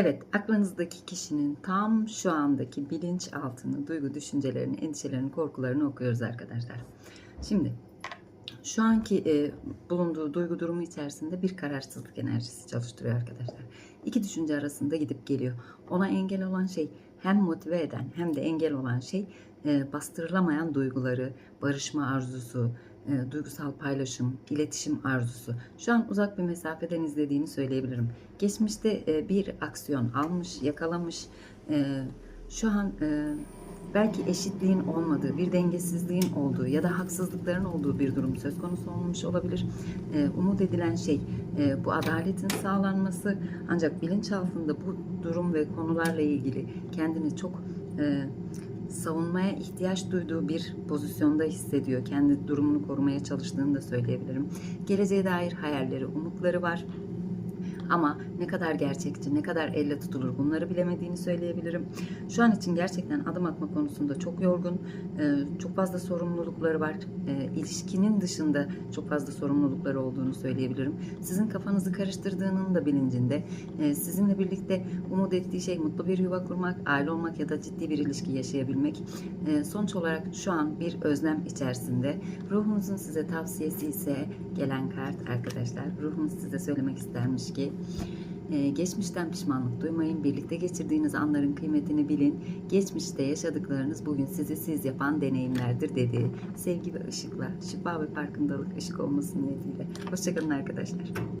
Evet, aklınızdaki kişinin tam şu andaki bilinçaltını, duygu, düşüncelerini, endişelerini, korkularını okuyoruz arkadaşlar. Şimdi şu anki e, bulunduğu duygu durumu içerisinde bir kararsızlık enerjisi çalıştırıyor arkadaşlar. İki düşünce arasında gidip geliyor. Ona engel olan şey hem motive eden hem de engel olan şey e, bastırılamayan duyguları, barışma arzusu, e, duygusal paylaşım, iletişim arzusu. Şu an uzak bir mesafeden izlediğini söyleyebilirim. Geçmişte e, bir aksiyon almış, yakalamış. E, şu an e, belki eşitliğin olmadığı, bir dengesizliğin olduğu ya da haksızlıkların olduğu bir durum söz konusu olmuş olabilir. E, umut edilen şey e, bu adaletin sağlanması ancak bilinçaltında bu durum ve konularla ilgili kendini çok e, savunmaya ihtiyaç duyduğu bir pozisyonda hissediyor. Kendi durumunu korumaya çalıştığını da söyleyebilirim. Geleceğe dair hayalleri, umutları var. Ama ne kadar gerçekçi, ne kadar elle tutulur bunları bilemediğini söyleyebilirim. Şu an için gerçekten adım atma konusunda çok yorgun, e, çok fazla sorumlulukları var. E, İlişkinin dışında çok fazla sorumlulukları olduğunu söyleyebilirim. Sizin kafanızı karıştırdığının da bilincinde. E, Sizinle birlikte umut ettiği şey mutlu bir yuva kurmak, aile olmak ya da ciddi bir ilişki yaşayabilmek. Sonuç olarak şu an bir özlem içerisinde. Ruhunuzun size tavsiyesi ise gelen kart arkadaşlar. Ruhunuz size söylemek istermiş ki ee, geçmişten pişmanlık duymayın. Birlikte geçirdiğiniz anların kıymetini bilin. Geçmişte yaşadıklarınız bugün sizi siz yapan deneyimlerdir dedi. Sevgi ve ışıkla, şifa ve farkındalık ışık olması niyetiyle. Hoşçakalın arkadaşlar.